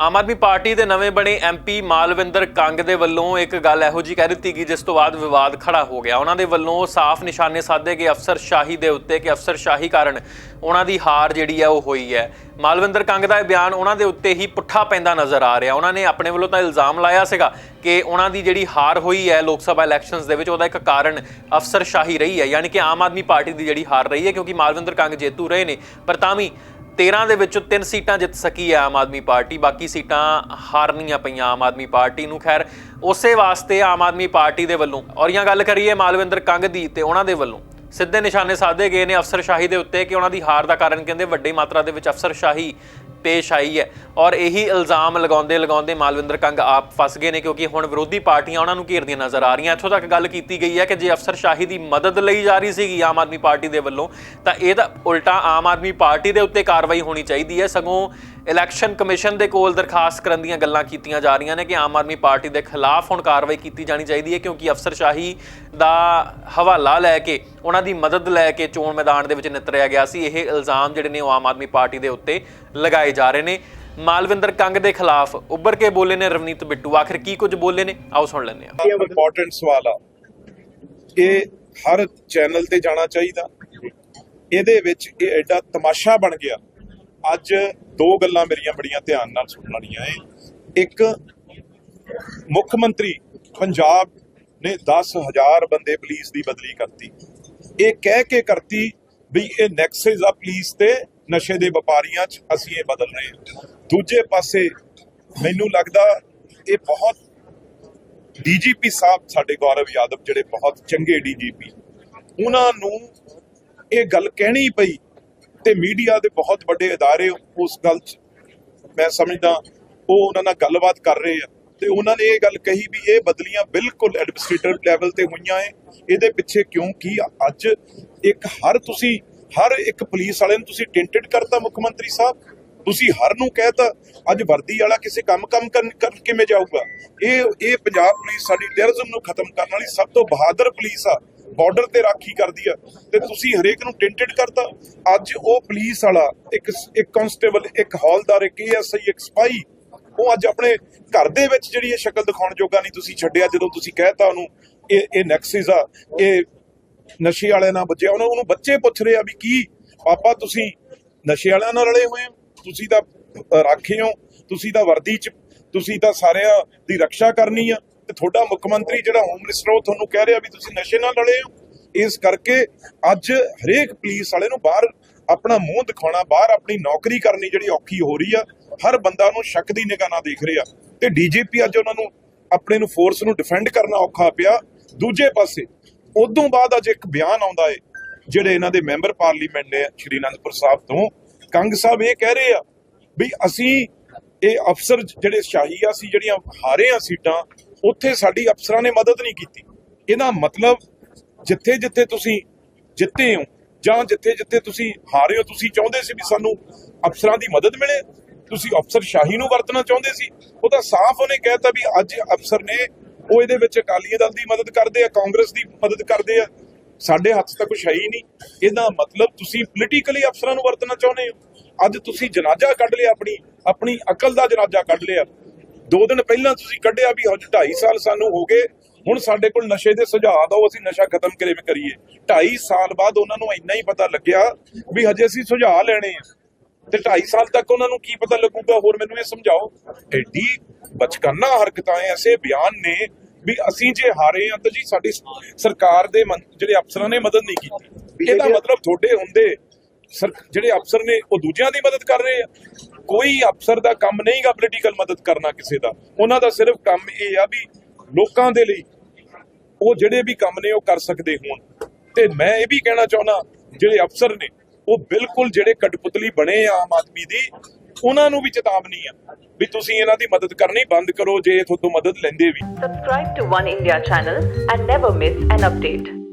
Aam Aadmi party ਦੇ ਨਵੇਂ ਬਣੇ ਐਮਪੀ ਮਾਲਵਿੰਦਰ ਕੰਗ ਦੇ ਵੱਲੋਂ ਇੱਕ ਗੱਲ ਇਹੋ ਜੀ ਕਹਿ ਦਿੱਤੀ ਗਈ, ਜਿਸ ਤੋਂ ਬਾਅਦ ਵਿਵਾਦ ਖੜਾ ਹੋ ਗਿਆ। ਉਹਨਾਂ ਦੇ ਵੱਲੋਂ ਸਾਫ਼ ਨਿਸ਼ਾਨੇ ਸਾਧੇ ਗਏ ਅਫਸਰ ਸ਼ਾਹੀ ਦੇ ਉੱਤੇ ਕਿ ਅਫਸਰ ਸ਼ਾਹੀ ਕਾਰਨ ਉਹਨਾਂ ਦੀ ਹਾਰ ਜਿਹੜੀ ਹੈ ਉਹ ਹੋਈ ਹੈ। ਮਾਲਵਿੰਦਰ ਕੰਗ ਦਾ ਇਹ ਬਿਆਨ ਉਹਨਾਂ ਦੇ ਉੱਤੇ ਹੀ ਪੁੱਠਾ ਪੈਂਦਾ ਨਜ਼ਰ ਆ ਰਿਹਾ। ਉਹਨਾਂ ਨੇ ਆਪਣੇ ਵੱਲੋਂ ਤਾਂ ਇਲਜ਼ਾਮ ਲਾਇਆ ਸੀਗਾ ਕਿ ਉਹਨਾਂ ਦੀ ਜਿਹੜੀ ਹਾਰ ਹੋਈ ਹੈ ਲੋਕ ਸਭਾ ਇਲੈਕਸ਼ਨਸ ਦੇ ਵਿੱਚ, ਉਹਦਾ ਇੱਕ ਕਾਰਨ ਅਫਸਰ ਸ਼ਾਹੀ ਰਹੀ ਹੈ। ਯਾਨੀ ਕਿ ਆਮ ਆਦਮੀ ਪਾਰਟੀ ਦੀ ਜਿਹੜੀ ਹਾਰ ਰਹੀ ਹੈ, ਕਿਉਂਕਿ ਮਾਲਵਿੰਦਰ ਕੰਗ ਜੇਤੂ ਰਹੇ ਨੇ, ਪਰ ਤਾਂ ਵੀ 13 ਦੇ ਵਿੱਚੋਂ 3 ਸੀਟਾਂ ਜਿੱਤ ਸਕੀ ਹੈ ਆਮ ਆਦਮੀ ਪਾਰਟੀ, ਬਾਕੀ ਸੀਟਾਂ ਹਾਰਨੀਆਂ ਪਈਆਂ ਆਮ ਆਦਮੀ ਪਾਰਟੀ ਨੂੰ। ਖੈਰ, ਉਸੇ ਵਾਸਤੇ ਆਮ ਆਦਮੀ ਪਾਰਟੀ ਦੇ ਵੱਲੋਂ, ਔਰ ਜਾਂ ਗੱਲ ਕਰੀਏ ਮਾਲਵਿੰਦਰ ਕੰਗ ਦੀ ਤੇ ਉਹਨਾਂ ਦੇ ਵੱਲੋਂ, ਸਿੱਧੇ ਨਿਸ਼ਾਨੇ ਸਾਧੇ ਗਏ ਨੇ ਅਫਸਰਸ਼ਾਹੀ ਦੇ ਉੱਤੇ ਕਿ ਉਹਨਾਂ ਦੀ ਹਾਰ ਦਾ ਕਾਰਨ ਕਹਿੰਦੇ ਵੱਡੀ ਮਾਤਰਾ ਦੇ ਵਿੱਚ ਅਫਸਰਸ਼ਾਹੀ ਪੇਸ਼ ਆਈ ਹੈ ਔਰ ਇਹੀ ਇਲਜ਼ਾਮ ਲਗਾਉਂਦੇ ਲਗਾਉਂਦੇ ਮਾਲਵਿੰਦਰ ਕੰਗ ਆਪ ਫਸ ਗਏ ਨੇ ਕਿਉਂਕਿ ਹੁਣ ਵਿਰੋਧੀ ਪਾਰਟੀਆਂ ਉਹਨਾਂ ਨੂੰ ਘੇਰਦੀਆਂ ਨਜ਼ਰ ਆ ਰਹੀਆਂ। ਇੱਥੋਂ ਤੱਕ ਗੱਲ ਕੀਤੀ ਗਈ ਹੈ ਕਿ ਜੇ ਅਫਸਰਸ਼ਾਹੀ ਦੀ ਮਦਦ ਲਈ ਜਾ ਰਹੀ ਸੀਗੀ ਆਮ ਆਦਮੀ ਪਾਰਟੀ ਦੇ ਵੱਲੋਂ, ਤਾਂ ਇਹਦਾ ਉਲਟਾ ਆਮ ਆਦਮੀ ਪਾਰਟੀ ਦੇ ਉੱਤੇ ਕਾਰਵਾਈ ਹੋਣੀ ਚਾਹੀਦੀ ਹੈ। ਸਗੋਂ ਇਲੈਕਸ਼ਨ ਕਮਿਸ਼ਨ ਦੇ ਕੋਲ ਦਰਖਾਸਤ ਕਰਨ ਦੀਆਂ ਗੱਲਾਂ ਕੀਤੀਆਂ ਜਾ ਰਹੀਆਂ ਨੇ ਕਿ ਆਮ ਆਦਮੀ ਪਾਰਟੀ ਦੇ ਖਿਲਾਫ ਹੁਣ ਕਾਰਵਾਈ ਕੀਤੀ ਜਾਣੀ ਚਾਹੀਦੀ ਹੈ, ਕਿਉਂਕਿ ਅਫਸਰਸ਼ਾਹੀ ਦਾ ਹਵਾਲਾ ਲੈ ਕੇ, ਉਹਨਾਂ ਦੀ ਮਦਦ ਲੈ ਕੇ ਚੋਣ ਮੈਦਾਨ ਦੇ ਵਿੱਚ ਨਿਤਰਿਆ ਗਿਆ ਸੀ। ਇਹ ਇਲਜ਼ਾਮ ਜਿਹੜੇ ਨੇ ਉਹ ਆਮ ਆਦਮੀ ਪਾਰਟੀ ਦੇ ਉੱਤੇ ਲਗਾਏ ਜਾ ਰਹੇ ਨੇ। ਮਾਲਵਿੰਦਰ ਕੰਗ ਦੇ ਖਿਲਾਫ ਉੱਭਰ ਕੇ ਬੋਲੇ ਨੇ ਰਵਨੀਤ ਬਿੱਟੂ। ਆਖਿਰ ਕੀ ਕੁਝ ਬੋਲੇ ਨੇ? ਆਓ ਸੁਣ ਲੈਂਦੇ ਹਾਂ। ਇੰਪੋਰਟੈਂਟ ਸਵਾਲ ਆ ਇਹ ਹਰ ਚੈਨਲ ਤੇ ਜਾਣਾ ਚਾਹੀਦਾ। ਇਹਦੇ ਵਿੱਚ ਇਹ ਐਡਾ ਤਮਾਸ਼ਾ ਬਣ ਗਿਆ। ਅੱਜ ਦੋ ਗੱਲਾਂ ਮੇਰੀਆਂ ਬੜੀਆਂ ਧਿਆਨ ਨਾਲ ਸੁਣਨ ਵਾਲੀਆਂ ਏ ਇੱਕ, ਮੁੱਖ ਮੰਤਰੀ ਪੰਜਾਬ ਨੇ 10000 ਬੰਦੇ ਪੁਲਿਸ ਦੀ ਬਦਲੀ ਕਰਤੀ। ਇਹ ਕਹਿ ਕੇ ਕਰਤੀ ਵੀ ਇਹ ਨੈਕਸਸ ਆ ਪੁਲਿਸ ਤੇ, ਨਸ਼ੇ ਦੇ ਵਪਾਰੀਆਂ 'ਚ ਅਸੀਂ ਇਹ ਬਦਲ ਰਹੇ ਹਾਂ। ਦੂਜੇ ਪਾਸੇ ਮੈਨੂੰ ਲੱਗਦਾ ਇਹ ਬਹੁਤ ਡੀਜੀਪੀ ਸਾਹਿਬ ਸਾਡੇ ਗੌਰਵ ਯਾਦਵ ਜਿਹੜੇ ਬਹੁਤ ਚੰਗੇ ਡੀਜੀਪੀ ਉਹਨਾਂ ਨੂੰ ਇਹ ਗੱਲ ਕਹਿਣੀ ਪਈ ਤੇ ਮੀਡੀਆ ਦੇ ਬਹੁਤ ਵੱਡੇ ادارے ਉਸ ਗੱਲ 'ਚ ਮੈਂ ਸਮਝਦਾ ਉਹ ਉਹਨਾਂ ਨਾਲ ਗੱਲਬਾਤ ਕਰ ਰਹੇ ਆ ਤੇ ਉਹਨਾਂ ਨੇ ਇਹ ਗੱਲ ਕਹੀ ਵੀ ਇਹ ਬਦਲੀਆਂ ਬਿਲਕੁਲ ਐਡਮਿਨਿਸਟ੍ਰੇਟਰ ਲੈਵਲ ਤੇ ਹੋਈਆਂ ਏ ਇਹਦੇ ਪਿੱਛੇ ਕਿਉਂ ਕੀ ਅੱਜ ਇੱਕ ਹਰ ਤੁਸੀਂ ਹਰ ਇੱਕ ਪੁਲਿਸ ਵਾਲੇ ਨੂੰ ਤੁਸੀਂ ਟਿੰਟਡ ਕਰਤਾ ਮੁੱਖ ਮੰਤਰੀ ਸਾਹਿਬ ਤੁਸੀਂ ਹਰ ਨੂੰ ਕਹਿਤਾ ਅੱਜ ਵਰਦੀ ਵਾਲਾ ਕਿਸੇ ਕੰਮ ਕੰਮ ਕਰਨ ਕਰ ਕਿਵੇਂ ਜਾਊਗਾ ਇਹ ਇਹ ਪੰਜਾਬ ਪੁਲਿਸ ਸਾਡੀ ਟੈਰਰਿਜ਼ਮ ਨੂੰ ਖਤਮ ਕਰਨ ਵਾਲੀ ਸਭ ਤੋਂ ਬਹਾਦਰ ਪੁਲਿਸ ਆ ਬਾਰਡਰ ਤੇ ਰਾਖੀ ਕਰਦੀ ਆ ਤੇ ਤੁਸੀਂ ਹਰੇਕ ਨੂੰ ਟਿੰਟਡ ਕਰਤਾ। ਅੱਜ ਉਹ ਪੁਲਿਸ ਵਾਲਾ ਇੱਕ ਇੱਕ ਕਾਂਸਟੇਬਲ ਇੱਕ ਹੌਲਦਾਰ ਇੱਕ ਏਐਸਆਈ ਇੱਕ ਸਪਾਈ ਉਹ ਅੱਜ ਆਪਣੇ ਘਰ ਦੇ ਵਿੱਚ ਜਿਹੜੀ ਇਹ ਸ਼ਕਲ ਦਿਖਾਉਣ ਜੋਗਾ ਨਹੀਂ ਤੁਸੀਂ ਛੱਡਿਆ ਜਦੋਂ ਤੁਸੀਂ ਕਹਿਤਾ ਉਹਨੂੰ ਇਹ ਇਹ ਨੈਕਸਿਸ ਆ ਇਹ ਨਸ਼ੇ ਵਾਲਿਆਂ ਨਾਲ ਬੱਚੇ ਉਹਨਾਂ ਉਹਨੂੰ ਬੱਚੇ ਪੁੱਛ ਰਹੇ ਆ ਵੀ ਕੀ ਪਾਪਾ ਤੁਸੀਂ ਨਸ਼ੇ ਵਾਲਿਆਂ ਨਾਲ ਰਲੇ ਹੋਏ ਹੋ ਤੁਸੀਂ ਤਾਂ ਅ, ਰਾਖੇ ਹੋ ਤੁਸੀਂ ਤਾਂ ਵਰਦੀ ਚ ਤੁਸੀਂ ਤਾਂ ਸਾਰਿਆਂ ਦੀ ਰੱਖਿਆ ਕਰਨੀ ਆ ਤੇ ਤੁਹਾਡਾ ਮੁੱਖ ਮੰਤਰੀ ਜਿਹੜਾ ਹੋਮ ਮਿਨਿਸਟਰ ਉਹ ਤੁਹਾਨੂੰ ਕਹਿ ਰਿਹਾ ਵੀ ਤੁਸੀਂ ਨਸ਼ੇ ਨਾਲ ਰਲੇ ਹੋ। ਇਸ ਕਰਕੇ ਅੱਜ ਹਰੇਕ ਪੁਲਿਸ ਵਾਲੇ ਨੂੰ ਬਾਹਰ ਆਪਣਾ ਮੂੰਹ ਦਿਖਾਉਣਾ, ਬਾਹਰ ਆਪਣੀ ਨੌਕਰੀ ਕਰਨੀ ਜਿਹੜੀ ਔਖੀ ਹੋ ਰਹੀ ਆ, ਹਰ ਬੰਦਾ ਨੂੰ ਸ਼ੱਕ ਦੀ ਨਿਗਾਹ ਨਾਲ ਦੇਖ ਰਿਹਾ। ਤੇ ਡੀਜੀਪੀ ਅੱਜ ਉਹਨਾਂ ਨੂੰ ਆਪਣੇ ਨੂੰ ਫੋਰਸ ਨੂੰ ਡਿਫੈਂਡ ਕਰਨਾ ਔਖਾ ਪਿਆ। ਦੂਜੇ ਪਾਸੇ, ਉਦੋਂ ਬਾਅਦ ਅੱਜ ਇੱਕ ਬਿਆਨ ਆਉਂਦਾ ਏ, ਜਿਹੜੇ ਇਹਨਾਂ ਦੇ ਮੈਂਬਰ ਪਾਰਲੀਮੈਂਟ ਨੇ ਸ਼੍ਰੀ ਅਨੰਦਪੁਰ ਸਾਹਿਬ ਤੋਂ। ਕੰਗ ਸਾਹਿਬ ਇਹ ਕਹਿ ਰਹੇ ਆ ਵੀ ਅਸੀਂ ਇਹ ਅਫਸਰ ਜਿਹੜੇ ਸ਼ਾਹੀ ਆ ਸੀ ਜਿਹੜੀਆਂ ਹਾਰੇ ਆ ਸੀਟਾਂ ਉੱਥੇ ਸਾਡੀ ਅਫਸਰਾਂ ਨੇ ਮਦਦ ਨਹੀਂ ਕੀਤੀ। ਇਹਦਾ ਮਤਲਬ ਜਿੱਥੇ ਜਿੱਥੇ ਤੁਸੀਂ ਜਿੱਤੇ ਹੋ ਜਾਂ ਜਿੱਥੇ ਜਿੱਥੇ ਤੁਸੀਂ ਹਾਰੇ ਹੋ, ਤੁਸੀਂ ਚਾਹੁੰਦੇ ਸੀ ਵੀ ਸਾਨੂੰ ਅਫਸਰਾਂ ਦੀ ਮਦਦ ਮਿਲੇ, ਤੁਸੀਂ ਅਫਸਰ ਸ਼ਾਹੀ ਨੂੰ ਵਰਤਣਾ ਚਾਹੁੰਦੇ ਸੀ। ਉਹ ਤਾਂ ਸਾਫ਼ ਉਹਨੇ ਕਹਿਤਾ ਵੀ ਅੱਜ ਅਫਸਰ ਨੇ ਉਹ ਇਹਦੇ ਵਿੱਚ ਅਕਾਲੀ ਦਲ ਦੀ ਮਦਦ ਕਰਦੇ ਆ, ਕਾਂਗਰਸ ਦੀ ਮਦਦ ਕਰਦੇ ਆ। ਸਾਡੇ ਹੱਥ ਤਾਂ ਕੁਝ ਹੈ ਹੀ ਨਹੀਂ। ਇਹਦਾ ਮਤਲਬ ਤੁਸੀਂ ਪੋਲੀਟੀਕਲੀ ਅਫਸਰਾਂ ਨੂੰ ਵਰਤਣਾ ਚਾਹੁੰਦੇ ਹੋ। ਅੱਜ ਤੁਸੀਂ ਜਨਾਜ਼ਾ ਕੱਢ ਲਿਆ ਆਪਣੀ ਆਪਣੀ ਅਕਲ ਦਾ ਜਨਾਜ਼ਾ ਕੱਢ ਲਿਆ। ਦੋ ਦਿਨ ਪਹਿਲਾਂ ਤੁਸੀਂ ਕੱਢਿਆ ਵੀ ਅੱਜ 2.5 ਸਾਲ ਸਾਨੂੰ ਹੋ ਗਏ ਹੁਣ ਸਾਡੇ ਕੋਲ ਨਸ਼ੇ ਦੇ ਸੁਝਾਅ ਦਿਓ ਅਸੀਂ ਨਸ਼ਾ ਖਤਮ ਕਿਵੇਂ ਕਰੀਏ? 2.5 ਸਾਲ ਬਾਅਦ ਉਹਨਾਂ ਨੂੰ ਇੰਨਾ ਹੀ ਪਤਾ ਲੱਗਿਆ ਵੀ ਹਜੇ ਅਸੀਂ ਸੁਝਾਅ ਲੈਣੇ ਆ। ਤੇ 2.5 ਸਾਲ ਤੱਕ ਉਹਨਾਂ ਨੂੰ ਕੀ ਪਤਾ ਲੱਗੂਗਾ? ਹੋਰ ਮੈਨੂੰ ਇਹ ਸਮਝਾਓ। ਐਡੀ ਬਚਕਾਨਾ ਹਰਕਤਾਂ ਐਸੇ ਬਿਆਨ ਨੇ ਵੀ ਅਸੀਂ ਜੇ ਹਾਰੇ ਆ ਤਾਂ ਜੀ ਸਾਡੀ ਸਰਕਾਰ ਦੇ ਜਿਹੜੇ ਅਫਸਰਾਂ ਨੇ ਮਦਦ ਨਹੀਂ ਕੀਤੀ। ਇਹਦਾ ਮਤਲਬ ਤੁਹਾਡੇ ਹੁੰਦੇ ਸਰ ਜਿਹੜੇ ਅਫਸਰ ਨੇ ਉਹ ਦੂਜਿਆਂ ਦੀ ਮਦਦ ਕਰ ਰਹੇ ਆ। ਕੋਈ ਅਫਸਰ ਦਾ ਕੰਮ ਨਹੀਂਗਾ ਪੋਲੀਟੀਕਲ ਮਦਦ ਕਰਨਾ ਕਿਸੇ ਦਾ। ਉਹਨਾਂ ਦਾ ਸਿਰਫ ਕੰਮ ਇਹ ਆ ਵੀ ਲੋਕਾਂ ਦੇ ਲਈ ਉਹ ਜਿਹੜੇ ਵੀ ਕੰਮ ਨੇ ਉਹ ਕਰ ਸਕਦੇ ਹੋਣ। ਤੇ ਮੈਂ ਇਹ ਵੀ ਕਹਿਣਾ ਚਾਹੁੰਦਾ, ਜਿਹੜੇ ਅਫਸਰ ਨੇ, ਉਹ ਬਿਲਕੁਲ ਜਿਹੜੇ ਕਟਪੁਤਲੀ ਬਣੇ ਆ ਆਮ ਆਦਮੀ ਦੀ, ਉਹਨਾਂ ਨੂੰ ਵੀ ਚੇਤਾਵਨੀ ਆ ਵੀ ਤੁਸੀਂ ਇਹਨਾਂ ਦੀ ਮਦਦ ਕਰਨੀ ਬੰਦ ਕਰੋ ਜੇ ਇਹ ਤੁਹਾਤੋਂ ਮਦਦ ਲੈਂਦੇ ਵੀ। Subscribe to One India channel and never miss an update.